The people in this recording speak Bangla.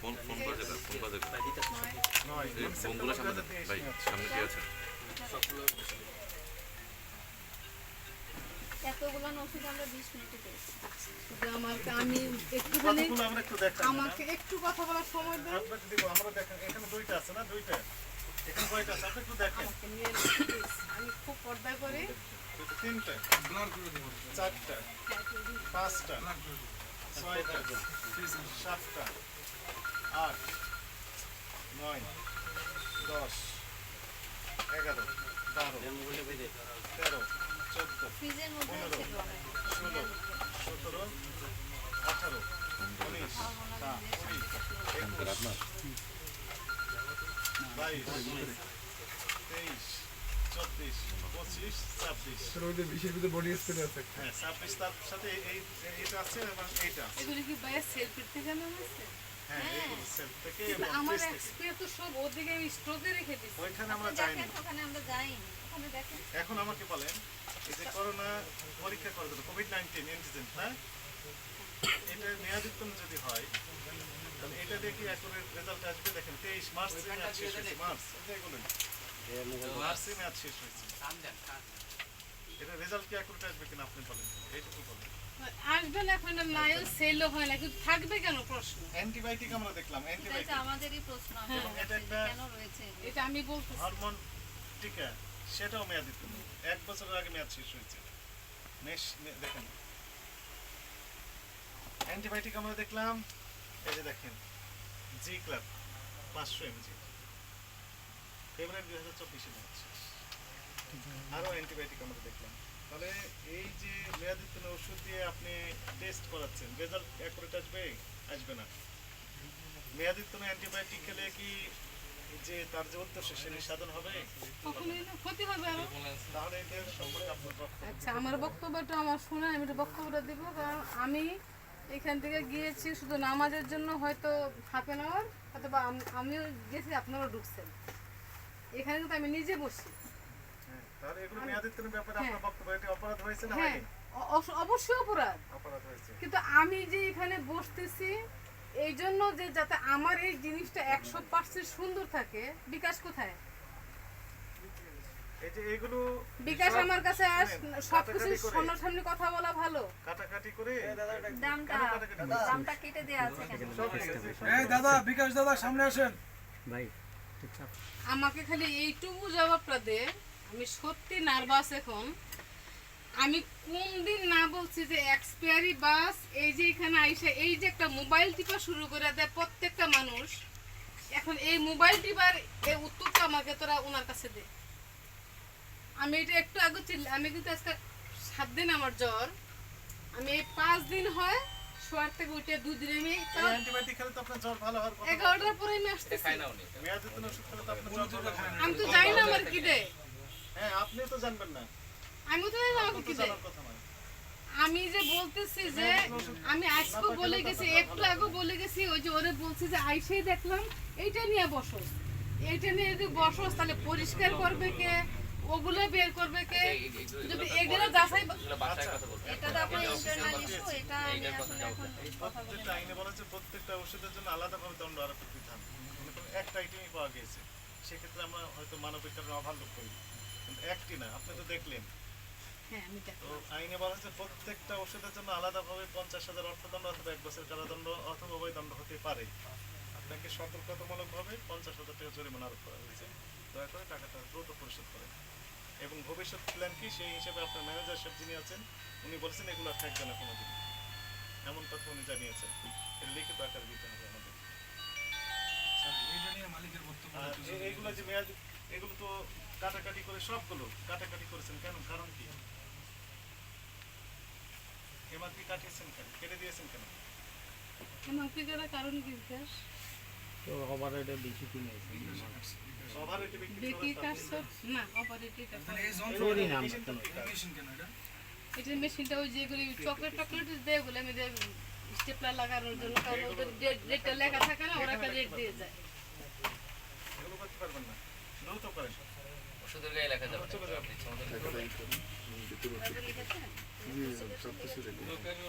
ফোন ফোন বাজে না ফোন বাজে এই ফোনগুলো সামনে ভাই সামনে কি আছে? এতগুলো ওষুধ আমরা বিশ মিনিটে পেয়েছি। আমাকে আমি একটুখানি কতগুলো আমরা একটু দেখাই? আমাকে একটু কথা বলার সময় দেন। আমরা দেখেন এখানে দুইটা আছে না? দুইটা? এখানে কয়টা আছে? আপনি একটু দেখেন। আমাকে নিয়ে নিন, please। আমি খুব পর্দা করে। তিনটা? চারটা? পাঁচটা? ছয়টা? সাতটা? আট নয় দশ এগারো বারো তেরো চোদ্দ পনেরো, ষোলো সতেরো আঠারো উনিশ বাইশ তেইশ চব্বিশ পঁচিশ ছাব্বিশ বিশের ভিতরে বডি স্প্রে আছে হ্যাঁ ছাব্বিশ তার সাথে এই এইটা আছে এবং এইটা এগুলো কি বাইরে সেলফির থেকে নেওয়া হ্যাঁ এবং আমার ফ্রিজ তো সব ওদিকে আমি রেখে দিচ্ছি ওইখানে আমরা যাইনি। ওখানে আমরা যাইনি। ওখানে দেখেন। এখন আমাকে বলেন এই যে করোনা পরীক্ষা করে দিল কোভিড নাইন্টিন অ্যান্টিজেন হ্যাঁ? এটা যদি হয় তাহলে এটা দিয়ে কি রেজাল্ট আসবে দেখেন তেইশ মার্চ ম্যাচ শেষ হয়েছে মার্চ এগুলো মার্চে ম্যাচ শেষ হয়েছে। এটা রেজাল্ট কি একরেট আসবে কিনা আপনি বলেন এইটুকু বলেন। আসবে না এখন নাই সেলও হয় না কিন্তু থাকবে কেন প্রশ্ন? অ্যান্টিবায়োটিক আমরা দেখলাম অ্যান্টিবায়োটিক আমাদেরই প্রশ্ন হ্যাঁ। এটা কেন রয়েছে এটা আমি বলতেছি। হরমোন টিকা সেটাও মেয়াদোত্তম এক বছরের আগে মেয়াদ শেষ হয়েছে। নেক্সট দেখেন। অ্যান্টিবায়োটিক আমরা দেখলাম এই যে দেখেন জি ক্লাব পাঁচশো এমজি। ফেব্রুয়ারি দুই হাজার চব্বিশে আরও অ্যান্টিবায়োটিক আমরা দেখলাম। তাহলে এই যে মেয়াদোত্তীর্ণ ওষুধ দিয়ে আপনি টেস্ট করাচ্ছেন রেজাল্ট অ্যাকুরেট আসবে? আসবে না। মেয়াদোত্তীর্ণ অ্যান্টিবায়োটিক খেলে কি যে তার যে উদ্দেশ্য সেটি সাধন হবে? ক্ষতি হবে আরও। তাহলে এদের সম্পর্কে আপনার আচ্ছা আমার বক্তব্যটা আমার শুনে আমি একটু বক্তব্যটা দিব কারণ আমি এখান থেকে গিয়েছি শুধু নামাজের জন্য হয়তো হাফ অ্যান আওয়ার অথবা আমিও গেছি আপনারাও ঢুকছেন। এখানে কিন্তু আমি নিজে বসি। তাহলে এগুলো মেয়াদোত্তীর্ণের ব্যাপারে আপনার হ্যাঁ। বক্তব্য এটি অপরাধ হয়েছে না হ্যাঁ অবশ্যই অপরাধ। অপরাধ হয়েছে। কিন্তু আমি যে এখানে বসতেছি এই জন্য যে যাতে আমার এই জিনিসটা একশো পার্সেন্ট সুন্দর থাকে বিকাশ কোথায়? এই যে এগুলো বিকাশ আমার কাছে আস শুনেন, সব কিছু সামনাসামনি কথা বলা ভালো। কাটাকাটি করে? দামটা? দামটা কেটে আছে এই দাদা বিকাশ দাদা সামনে আসেন। আমাকে খালি এইটুকু জবাবটা দে। আমি সত্যি নার্ভাস এখন। আমি কোন দিন না বলছি যে এক্সপায়ারি বাস এই যে এখানে আইসা এই যে একটা মোবাইল টিপা শুরু করে দেয় প্রত্যেকটা মানুষ এখন এই মোবাইল টিপার এই উত্তরটা আমাকে তোরা ওনার কাছে দে। আমি এটা একটু আগে চিল্লা আমি কিন্তু আজকে সাত দিন আমার জ্বর। আমি এই পাঁচ দিন হয় শোয়ার থেকে উঠে দুদিন আমি এই অ্যান্টিবায়োটিক খেলে তো আপনার জ্বর ভালো হওয়ার কথা। না। এগারোটার পরে আমি আসতেছি। আমি তো জানি না আমার কি দেয়। হ্যাঁ আপনিও তো জানবেন না। আমি তো জানি কি জানার কথা নয়। আমি যে বলতেছি যে আমি আজকে বলে গেছি একটু আগে বলে গেছি ওই যে ওরে বলছি যে আইসেই দেখলাম এইটা নিয়ে বসো। এইটা নিয়ে যদি বসো তাহলে পরিষ্কার করবে কে? ওগুলো বের করবে কে? যদি এগুলো যাচাই এটা তো আপনার ইন্টারনাল ইস্যু এটা আমি আসলে এখন কথা বলে প্রত্যেকটা আইনে বলা হচ্ছে প্রত্যেকটা ওষুধের জন্য আলাদাভাবে দণ্ড আরোপ বিধান। একটা আইটেমই পাওয়া গিয়েছে। সেক্ষেত্রে আমরা হয়তো মানবিক কারণে অভাল্লুপ করি কিন্তু একটি না আপনি তো দেখলেন। হ্যাঁ। তো আইনে বলা হচ্ছে প্রত্যেকটা ওষুধের জন্য আলাদাভাবে পঞ্চাশ হাজার অর্থদণ্ড অথবা এক বছর কারাদণ্ড অথবা ওই দণ্ড হতে পারে। আপনাকে সতর্কতামূলকভাবে পঞ্চাশ হাজার টাকা জরিমানা আরোপ করা হয়েছে। দয়া করে টাকাটা দ্রুত পরিশোধ করেন। এবং ভবিষ্যৎ প্ল্যান কি সেই হিসেবে আপনার ম্যানেজার সাহেব যিনি আছেন উনি বলছেন এগুলো আর থাকবে না কোনোদিন। এমন কথা উনি জানিয়েছেন। এটা লিখিত আকারে দিতে হবে আমাদের। এইগুলো যে মেয়াদ এগুলো তো কাটাকাটি করে সবগুলো কাটাকাটি করেছেন কেন? কারণ কি? এমআরপি কাটিয়েছেন কেন? কেটে দিয়েছেন কেন? আমার কি কারণ কি বিকাশ? ওভার রেটে বিক্রি বিক্রি কাটছ না অপারেটিভ কাটছ তাহলে এই যন্ত্র করলে মেশিন কেন এটা? এটা মেশিনটা ওই যেগুলি চকলেট টকলেট আমি স্টেপলার লাগানোর জন্য কারণ ওদের রেটটা লেখা থাকে না ওরা একটা রেট দিয়ে যায়। এগুলো করতে পারবেন না। ওষুধের গায়ে লেখা যাবে। না